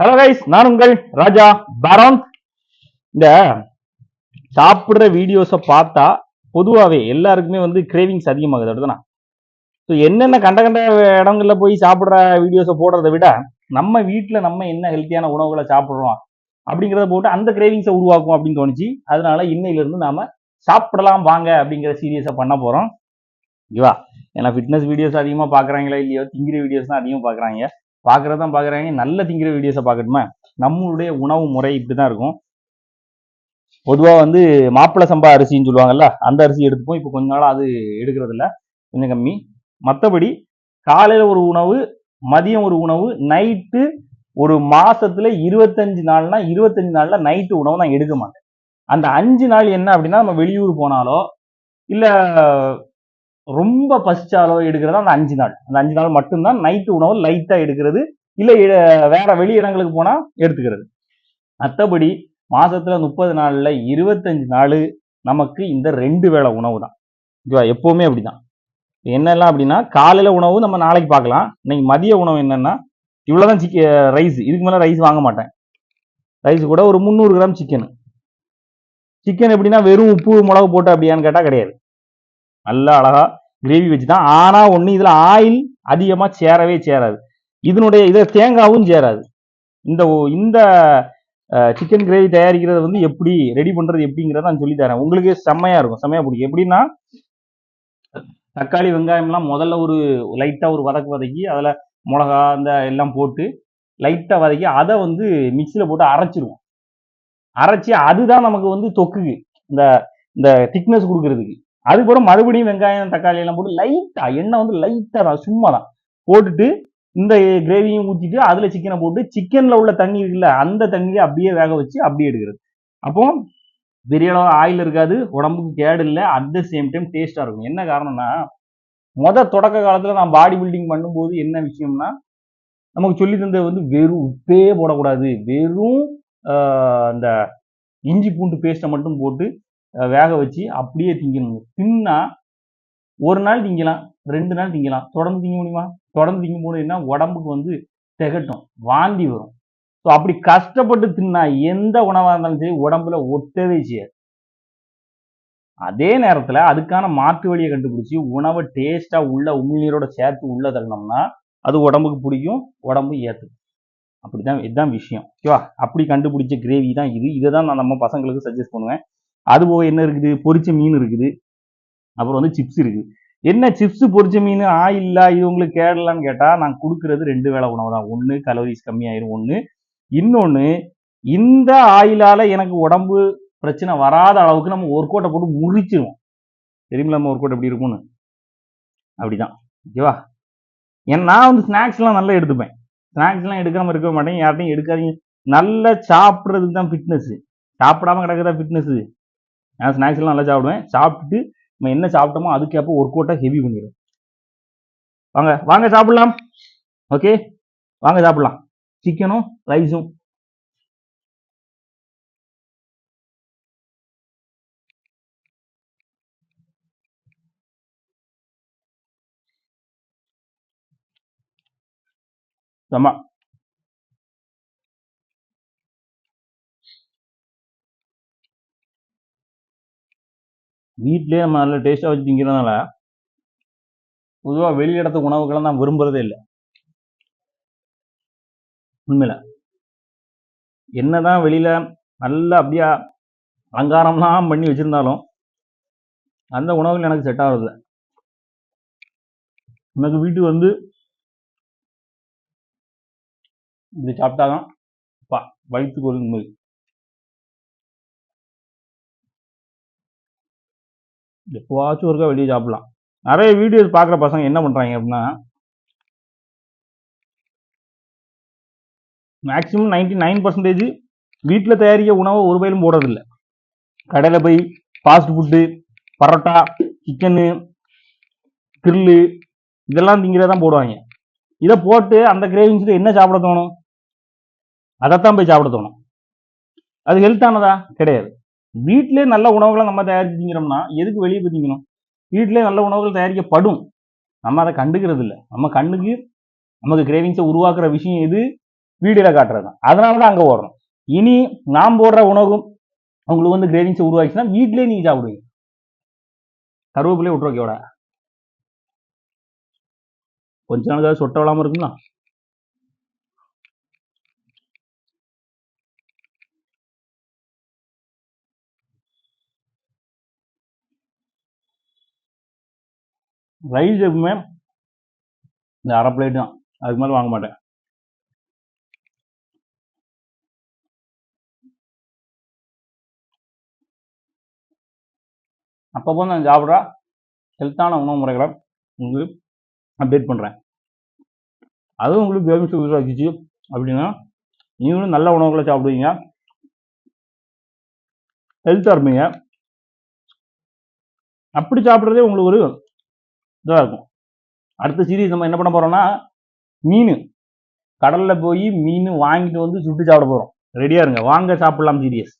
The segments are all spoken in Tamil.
ஹலோ கைஸ் நான் உங்கள் ராஜா பாரோன். இந்த சாப்பிடுற வீடியோஸை பார்த்தா பொதுவாகவே எல்லாருக்குமே வந்து கிரேவிங்ஸ் அதிகமாகுது அடுத்தனா ஸோ என்னென்ன கண்ட கண்ட இடங்கள்ல போய் சாப்பிட்ற வீடியோஸை போடுறத விட நம்ம வீட்டில் நம்ம என்ன ஹெல்த்தியான உணவுகளை சாப்பிட்றோம் அப்படிங்கிறத போட்டு அந்த கிரேவிங்ஸை உருவாக்கும் அப்படின்னு தோணுச்சு. அதனால இன்னையிலிருந்து நாம சாப்பிடலாம் வாங்க அப்படிங்கிற சீரியஸை பண்ண போகிறோம் ஓகேவா ஏன்னா ஃபிட்னஸ் வீடியோஸ் அதிகமாக பார்க்குறாங்களா இல்லையோ? திங்கிற வீடியோஸ் தான் அதிகமாக பார்க்குறாங்க. பார்க்குறதான் பார்க்குறாங்க நல்ல திங்கிற வீடியோஸை பார்க்கணுமா நம்மளுடைய உணவு முறை இப்படி தான் இருக்கும். பொதுவாக வந்து மாப்பிள்ளை சம்பா அரிசின்னு சொல்லுவாங்கல்ல அந்த அரிசி எடுத்துப்போம். இப்போ கொஞ்ச நாளாக அது எடுக்கிறதில்ல. கொஞ்சம் கம்மி. மற்றபடி காலையில் ஒரு உணவு மதியம் ஒரு உணவு நைட்டு ஒரு மாசத்துல இருபத்தஞ்சு நாள்னா இருபத்தஞ்சு நாள்ல நைட்டு உணவு நான் எடுக்க மாட்டேன். அந்த அஞ்சு நாள் என்ன அப்படின்னா நம்ம வெளியூர் போனாலோ இல்லை ரொம்ப பசிச்சாலோ எடுக்கிறது அந்த அஞ்சு நாள். அந்த அஞ்சு நாள் மட்டும்தான் நைட்டு உணவு லைட்டாக எடுக்கிறது. இல்லை வேற வெளி இடங்களுக்கு போனால் எடுத்துக்கிறது. மற்றபடி மாதத்துல முப்பது நாளில் இருபத்தஞ்சு நாள் நமக்கு இந்த ரெண்டு வேளை உணவு தான். ஓகேவா? எப்பவுமே அப்படிதான். என்னெல்லாம் அப்படின்னா காலையில் உணவு நம்ம நாளைக்கு பார்க்கலாம். இன்னைக்கு மதிய உணவு என்னென்னா இவ்வளோதான் சிக்க ரைஸ் இதுக்கு மேலே ரைஸ் வாங்க மாட்டேன். ரைஸ் கூட ஒரு முந்நூறு கிராம் சிக்கன் சிக்கன் எப்படின்னா வெறும் உப்பு மிளகு போட்டு அப்படியான்னு கேட்டால் கிடையாது. நல்லா அழகா கிரேவி வச்சு தான் ஆனா ஒண்ணு இதுல ஆயில் அதிகமா சேரவே சேராது. இதனுடைய இதை தேங்காவும் சேராது. இந்த இந்த சிக்கன் கிரேவி தயாரிக்கிறது வந்து எப்படி ரெடி பண்றது எப்படிங்கிறத நான் சொல்லி தரேன். உங்களுக்கு செம்மையா இருக்கும். செம்மையா பிடிக்கும். எப்படின்னா தக்காளி வெங்காயம்லாம் முதல்ல ஒரு லைட்டா ஒரு வதக்கு வதக்கி அதுல மிளகா இந்த எல்லாம் போட்டு லைட்டா வதக்கி அதை வந்து மிக்சியில போட்டு அரைச்சிருவோம். அரைச்சி அதுதான் நமக்கு வந்து தொக்குக்கு இந்த இந்த திக்னஸ் கொடுக்கறதுக்கு. அதுக்கப்புறம் மறுபடியும் வெங்காயம் தக்காளி எல்லாம் போட்டு லைட்டா எண்ணெய் வந்து லைட்டா தான் சும்மா தான் போட்டுட்டு இந்த கிரேவியும் ஊற்றிட்டு அதுல சிக்கனை போட்டு சிக்கன்ல உள்ள தண்ணி இருக்குல்ல அந்த தண்ணியை அப்படியே வேக வச்சு அப்படியே எடுக்கிறது. அப்போ பெரிய அளவு ஆயில் இருக்காது உடம்புக்கு கேடு இல்லை அட் த சேம் டைம் டேஸ்டா இருக்கும். என்ன காரணம்னா முத தொடக்க காலத்துல நான் பாடி பில்டிங் பண்ணும்போது என்ன விஷயம்னா நமக்கு சொல்லி தந்தது வந்து வெறும் உப்பே போடக்கூடாது. வெறும் இந்த இஞ்சி பூண்டு பேஸ்ட்டை மட்டும் போட்டு வேக வச்சு அப்படியே திங்கணும் தின்னா ஒரு நாள் திங்கலாம் ரெண்டு நாள் திங்கலாம். தொடர்ந்து திங்க முடியுமா? தொடர்ந்து திங்கும் போது என்ன? உடம்புக்கு வந்து திகட்டும் வாந்தி வரும். ஸோ அப்படி கஷ்டப்பட்டு தின்னா எந்த உணவாக இருந்தாலும் சரி உடம்புல ஒட்டவே செய்யாது. அதே நேரத்துல அதுக்கான மாற்று வழியை கண்டுபிடிச்சி உணவை டேஸ்டா உள்ள உமிழ்நீரோட சேர்த்து உள்ள தள்ளணும்னா அது உடம்புக்கு பிடிக்கும் உடம்பு ஏத்துக்கும். அப்படிதான் இதுதான் விஷயம். ஓகேவா? அப்படி கண்டுபிடிச்ச கிரேவி தான் இது. இதை தான் நான் நம்ம பசங்களுக்கு சஜஸ்ட் பண்ணுவேன். அது போக என்ன இருக்குது? பொரிச்ச மீன் இருக்குது. அப்புறம் வந்து சிப்ஸ் இருக்குது. என்ன சிப்ஸ் பொரிச்ச மீன் ஆயில்லா இது உங்களுக்கு கேடலான்னு கேட்டால் நான் கொடுக்கறது ரெண்டு வேளை உணவு தான். ஒன்று கலோரிஸ் கம்மியாயிரும். ஒன்று இன்னொன்று இந்த ஆயிலால் எனக்கு உடம்பு பிரச்சனை வராத அளவுக்கு நம்ம ஒர்க் அவுட்டை போட்டு முறிச்சிருவோம். தெரியுமில்ல நம்ம ஒர்க் அவுட் எப்படி இருக்கும்னு? அப்படிதான். ஓகேவா ஏன் நான் வந்து ஸ்நாக்ஸ்லாம் நல்லா எடுத்துப்பேன். ஸ்நாக்ஸ்லாம் எடுக்காமல் இருக்க மாட்டேன். யார்ட்டையும் எடுக்காதீங்க. நல்லா சாப்பிட்றது தான் ஃபிட்னஸ்ஸு சாப்பிடாம கிடக்குறதா ஃபிட்னஸ்ஸு நான் ஸ்நாக்ஸ் எல்லாம் நல்லா சாப்பிடுவேன். சாப்பிட்டுட்டு நம்ம என்ன சாப்பிட்டோமோ அதுக்கேற்ப ஒர்க் அவுட்டாக ஹெவி பண்ணிடும் வாங்க வாங்க சாப்பிட்லாம். ஓகே வாங்க சாப்பிட்லாம். சிக்கனும் ரைஸும் ஆமாம் வீட்டிலே நம்ம நல்ல டேஸ்ட்டாக வச்சு திங்கிறதுனால பொதுவாக வெளி இடத்து உணவுகளை நான் விரும்புறதே இல்லை. உண்மையில. என்னதான் வெளியில் நல்லா அப்படியே அலங்காரம்லாம் பண்ணி வச்சிருந்தாலும் அந்த உணவுகள் எனக்கு செட் ஆகுறதில்ல எனக்கு வீட்டுக்கு வந்து இது சாப்பிட்டாதான் பா வயிற்றுக்கு ஒரு நிம்மதி எப்போவாச்சும் ஒருக்கா வெளியே சாப்பிடலாம். நிறைய வீடியோஸ் பார்க்குற பசங்க என்ன பண்றாங்க அப்படின்னா மேக்ஸிமம் நைன்டி நைன் பர்சன்டேஜ் வீட்டில் தயாரிக்க உணவை ஒரு பயிலும் போடுறதில்ல. கடையில் போய் fast food parotta chicken grill இதெல்லாம் திங்கிறதான் போடுவாங்க. இதை போட்டு அந்த கிரேவிங்ஸுக்கு என்ன சாப்பிட தோணும்? அதைத்தான் போய் சாப்பிட தோணும். அது ஹெல்த்தானதா கிடையாது. வீட்டிலே நல்ல உணவுகளை நம்ம தயாரிச்சு திங்கிறோம்னா எதுக்கு வெளியே போய் திங்கணும்? வீட்டிலே நல்ல உணவுகள் தயாரிக்கப்படும். நம்ம அதை கண்டுக்கிறது இல்லை நம்ம கண்ணுக்கு நமக்கு கிரேவிங்ஸை உருவாக்குற விஷயம் எது? வீடியோல காட்டுறது தான். அதனால தான் அங்க ஓடுறோம். இனி நாம் போடுற உணவும் உங்களுக்கு வந்து கிரேவிங்ஸை உருவாச்சுன்னா வீட்லயே நீ சாப்பிடுவீங்க. கருவேப்பிலையே விட்டுருக்கோட கொஞ்ச நாளுக்காக சொட்ட விழாமல் இருக்குங்களா ரைஸ் எப்பவுமே இந்த அரை பிளேட் தான். அதுக்கு மேலே வாங்க மாட்டேன். அப்பப்போ நான் சாப்பிட்ற ஹெல்த்தான உணவு முறைகளை உங்களுக்கு அப்டேட் பண்ணுறேன் அதுவும் உங்களுக்கு கேம்ஸ் உருவாக்கிச்சு அப்படின்னா நீங்களும் நல்ல உணவுகளை சாப்பிடுவீங்க. ஹெல்த்தாக இருப்பீங்க. அப்படி சாப்பிட்றதே உங்களுக்கு ஒரு இதுவாக இருக்கும் அடுத்த சீரீஸ் நம்ம என்ன பண்ண போகிறோம்னா மீன். கடலில் போய் மீன் வாங்கிட்டு வந்து சுட்டு சாப்பிட போகிறோம் ரெடியாக இருங்க. வாங்க சாப்பிடலாம் சீரியஸ்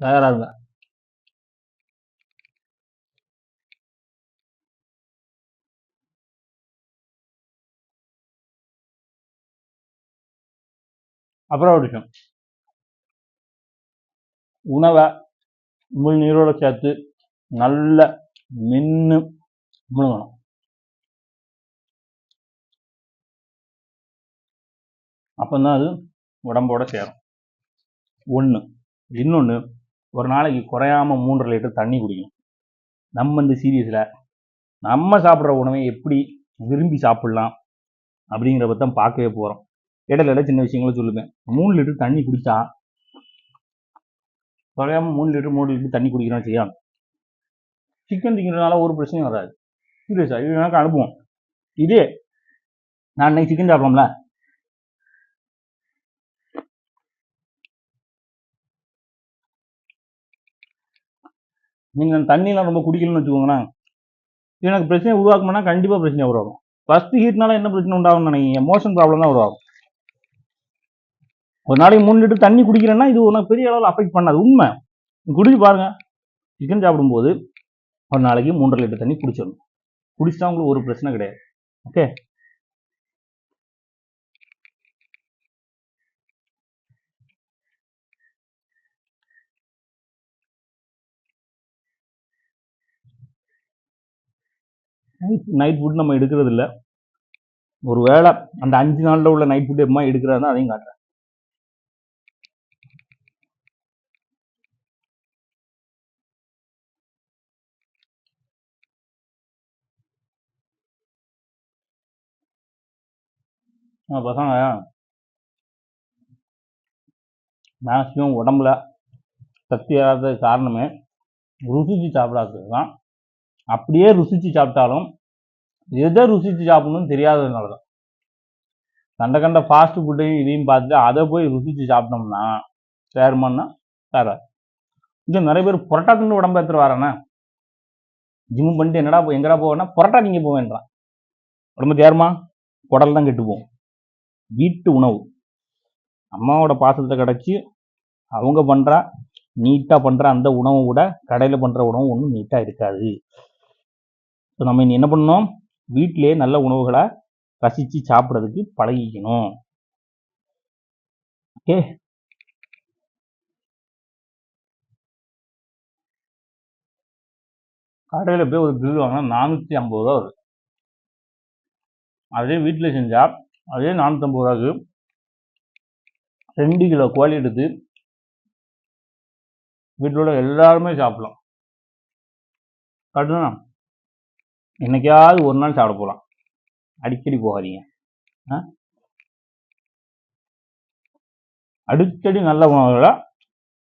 தயாராக இருங்க அப்புறம் ஒரு விஷயம். உணவை உமிழ் நீரோட சேர்த்து நல்ல மென்று முழுங்கணும் அப்பந்தான் அது உடம்போட சேரும். ஒன்று இன்னொன்று ஒரு நாளைக்கு குறையாம மூன்றரை லிட்டர் தண்ணி குடிக்கணும். நம்ம இந்த சீரியஸில் நம்ம சாப்பிட்ற உணவை எப்படி விரும்பி சாப்பிட்லாம் அப்படிங்கிறத தான் பார்க்கவே போகிறோம் இடையில இடையில சின்ன விஷயங்களை சொல்லுவேன். மூணு லிட்டர் தண்ணி குடித்தா குறையாம மூணு லிட்டர் மூணு லிட்டர் தண்ணி குடிக்கிறோம் செய்யலாம் சிக்கன் திங்கிறதுனால ஒரு பிரச்சனையும் வராது. சீரியஸா இது எனக்கு அனுப்புவோம். இதே நான் இன்னைக்கு சிக்கன் சாப்பிடலாம்ல நீங்கள் தண்ணியெலாம் ரொம்ப குடிக்கணும்னு வச்சுக்கோங்களேன். எனக்கு பிரச்சனை உருவாக்கும்னா கண்டிப்பாக பிரச்சனை உருவாகும் ஃபஸ்ட்டு ஹீட்னால என்ன பிரச்சனை உண்டாகும்னு நினைக்கிறீங்க? மோஷன் ப்ராப்ளம் தான் உருவாகும். ஒரு நாளைக்கு மூணு லிட்டர் தண்ணி குடிக்கிறேன்னா இது உனக்கு பெரிய அளவில் அஃபெக்ட் பண்ணாது. உண்மை. குடிச்சு பாருங்க. சிக்கன் சாப்பிடும்போது ஒரு நாளைக்கு மூன்றரை லிட்டர் தண்ணி குடிச்சிடணும். குடிச்சிட்டா உங்களுக்கு ஒரு பிரச்சனை கிடையாது. ஓகே நைட் நைட் ஃபுட் நம்ம எடுக்கிறது இல்லை ஒரு வேளை அந்த அஞ்சு நாளில் உள்ள நைட் ஃபுட் எப்பமா எடுக்கிறாருன்னா அதையும் காட்டுறேன். பசங்க மேக்ஸிமம் உடம்புல சக்தி ஏறாத காரணமே ருசிச்சு சாப்பிடாதது தான் அப்படியே ருசிச்சு சாப்பிட்டாலும் எதை ருசிச்சு சாப்பிடணும்னு தெரியாததுனால தான். கண்ட கண்ட ஃபாஸ்ட் ஃபுட்டையும் இதையும் பார்த்துட்டு அதை போய் ருசிச்சு சாப்பிட்டோம்னா சேருமான்னா சேராது இங்கே நிறைய பேர் புரோட்டா தின்னு உடம்பு எடுத்துட்டு வரானே. ஜிம் பண்ணிட்டு என்னடா எங்கடா போவேன்னா புரட்டா நீங்கள் போவேன்றான். உடம்பு தேருமா? குடல் தான் கெட்டு போகும் வீட்டு உணவு. அம்மாவோட பாசத்தை கிடச்சி அவங்க பண்ணுறா நீட்டாக பண்ணுற அந்த உணவை விட கடையில் பண்ணுற உணவு ஒன்றும் நீட்டாக இருக்காது. ஸோ நம்ம இனி என்ன பண்ணணும்? வீட்டிலேயே நல்ல உணவுகளை ரசித்து சாப்பிட்றதுக்கு பழகிக்கணும். ஓகே கடையில் போய் ஒரு கிரில் வாங்கினா நானூற்றி ஐம்பது ரூபா வருது அதே வீட்டில் செஞ்சால் அதே நானூற்றம்பது ரூபாய்க்கு ரெண்டு கிலோ கோழி எடுத்து வீட்டில் உள்ள எல்லாருமே சாப்பிடலாம். கட்டுனா என்னைக்காவது ஒரு நாள் சாப்பிட போகலாம் அடிக்கடி போகாதீங்க. ஆ? அடிக்கடி நல்ல உணவுகளை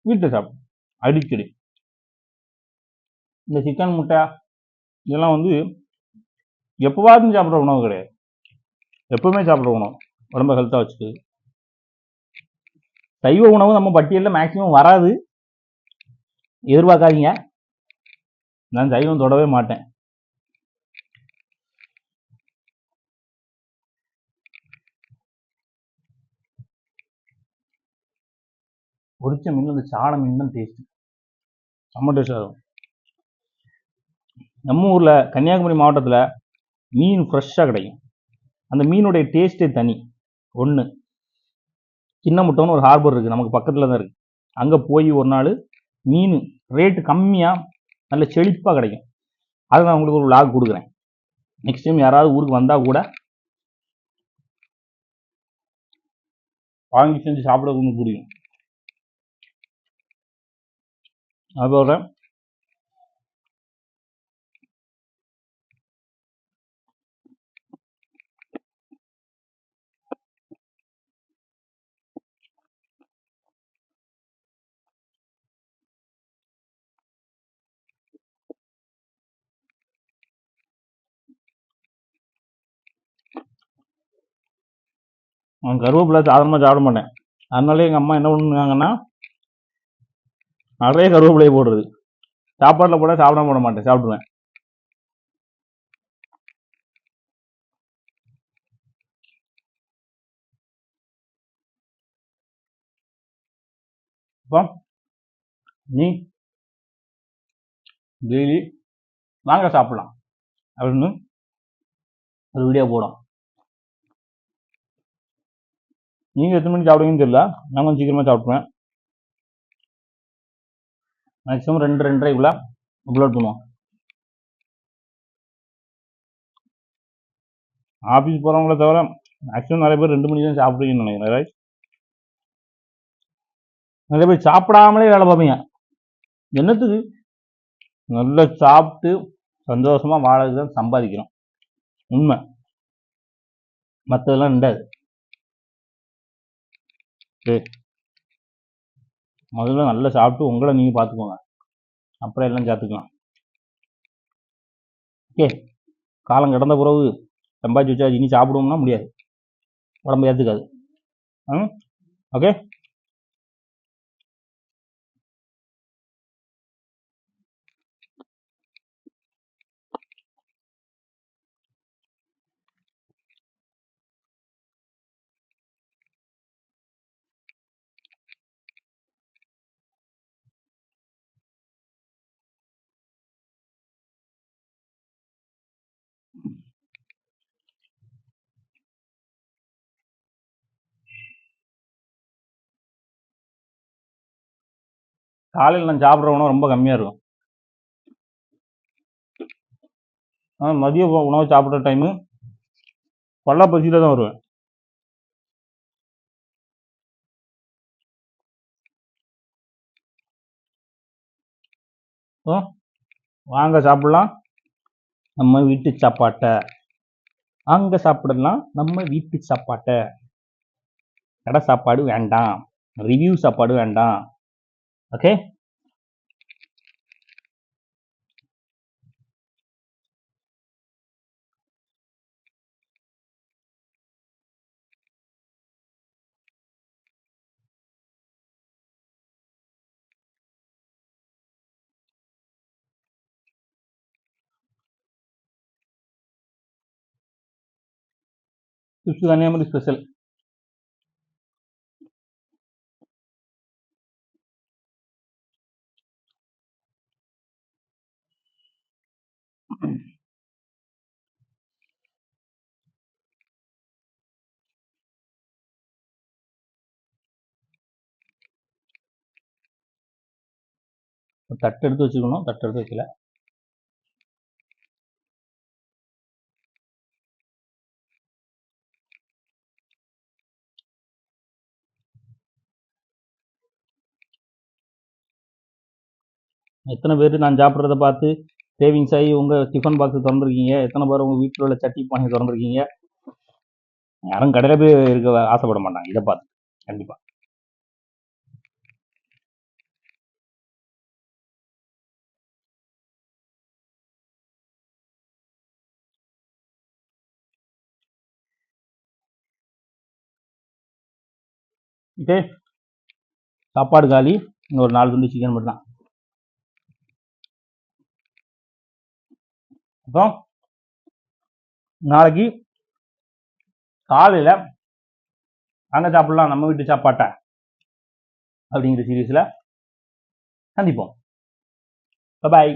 வீட்டில் சாப்பிடும் அடிக்கடி. இந்த சிக்கன் முட்டை இதெல்லாம் வந்து எப்போவாதும் சாப்பிட்ற உணவு கிடையாது. எப்பவுமே சாப்பிட்ற உணவு உடம்ப ஹெல்த்தாக வச்சுக்கு சைவ உணவு நம்ம பட்டியலில் மேக்ஸிமம் வராது. எதிர்பார்க்காதீங்க. நான் சைவம் தொடவே மாட்டேன். பொரிச்ச மீன் அந்த சாண மீன் தான் டேஸ்ட் செம்ம டேஸ்டாக இருக்கும். நம்ம ஊரில் கன்னியாகுமரி மாவட்டத்தில் மீன் ஃப்ரெஷ்ஷாக கிடைக்கும். அந்த மீனுடைய டேஸ்ட்டே தனி. ஒன்று சின்ன ஒரு ஹார்பர் இருக்குது நமக்கு பக்கத்தில் தான் இருக்குது அங்கே போய் ஒரு நாள் மீன் ரேட்டு கம்மியாக நல்ல செழிப்பாக கிடைக்கும். அதை நான் உங்களுக்கு ஒரு லாக் கொடுக்குறேன். நெக்ஸ்ட் டைம் யாராவது ஊருக்கு வந்தால் கூட வாங்கி செஞ்சு சாப்பிட உங்களுக்கு புரியும். அதோட கருவேப்பிலை சாதாரணமாக சாப்பிட மாட்டேன். அதனால எங்கள் அம்மா என்ன பண்ணுவாங்கன்னா நிறைய கருவேப்பிலையை போடுறது. சாப்பாட்டில் போட சாப்பிட போட மாட்டேன் சாப்பிடுவேன் அப்போ நீ டெய்லி வாங்க சாப்பிடலாம். அப்படின்னு ஒரு வீடியோ போடும். நீங்கள் எத்தனை மணிக்கு சாப்பிடுவீங்கன்னு தெரியல. நான் கொஞ்சம் சீக்கிரமாக சாப்பிடுவேன் மேக்ஸிமம் ரெண்டு ரெண்டரைக்குள்ள அப்லோட் பண்ணுவோம் ஆஃபீஸ் போகிறவங்கள தவிர மேக்ஸிமம் நிறைய பேர் ரெண்டு மணிக்கு தான் சாப்பிடுவீங்கன்னு நினைக்கிறேன். Right? நிறைய பேர் சாப்பிடாமலே வேலை பார்ப்பீங்க. என்னத்துக்கு? நல்லா சாப்பிட்டு சந்தோஷமா வாழறதுக்கு தான் சம்பாதிக்கிறோம். உண்மை. மற்றதெல்லாம் ரெண்டாது. சரி முதல்ல நல்லா சாப்பிட்டு உங்களை நீங்கள் பார்த்துக்கோங்க அப்புறம் எல்லாம் சாத்துக்கலாம். ஓகே காலம் கடந்த பிறகு சம்பாதிச்சு வச்சா இனி சாப்பிடுவோம்னா முடியாது. உடம்பு ஏற்றுக்காது ம்? ஓகே? காலையில் நான் சாப்பிட்ற உணவு ரொம்ப கம்மியாக இருக்கும். ஆனால் மதிய உணவு சாப்பிட்ற டைமு பல்லா பசியில் தான் வருவேன். ஸோ வாங்க சாப்பிடலாம். நம்ம வீட்டு சாப்பாட்டை. அங்கே சாப்பிடலாம் நம்ம வீட்டு சாப்பாட்டை. கடை சாப்பாடு வேண்டாம். ரிவ்யூ சாப்பாடு வேண்டாம். ஓகே சிப்ஸ் கன்னியாகுமரி ஸ்பெஷல் தட்டு எடுத்து வச்சுக்கணும். தட்டு எடுத்து வைக்கல. எத்தனை பேர் நான் சாப்பிட்றத பார்த்து சேவிங்ஸ் ஆகி உங்கள் டிஃபன் பாக்ஸ் திறந்துருக்கீங்க. எத்தனை பேர் உங்கள் வீட்டில் உள்ள சட்டி பானை திறந்துருக்கீங்க. யாரும் கடையில் போய் இருக்க ஆசைப்பட மாட்டாங்க. இதை பார்த்து. கண்டிப்பாக ஓகே சாப்பாடு காலி. இன்னும் ஒரு நாலு துண்டு சிக்கன் மட்டும் தான் அப்புறம் நாளைக்கு காலையில் அங்கே சாப்பிடலாம் நம்ம வீட்டு சாப்பாட்டை அப்படிங்கிற சீரீஸில் சந்திப்போம். பாய்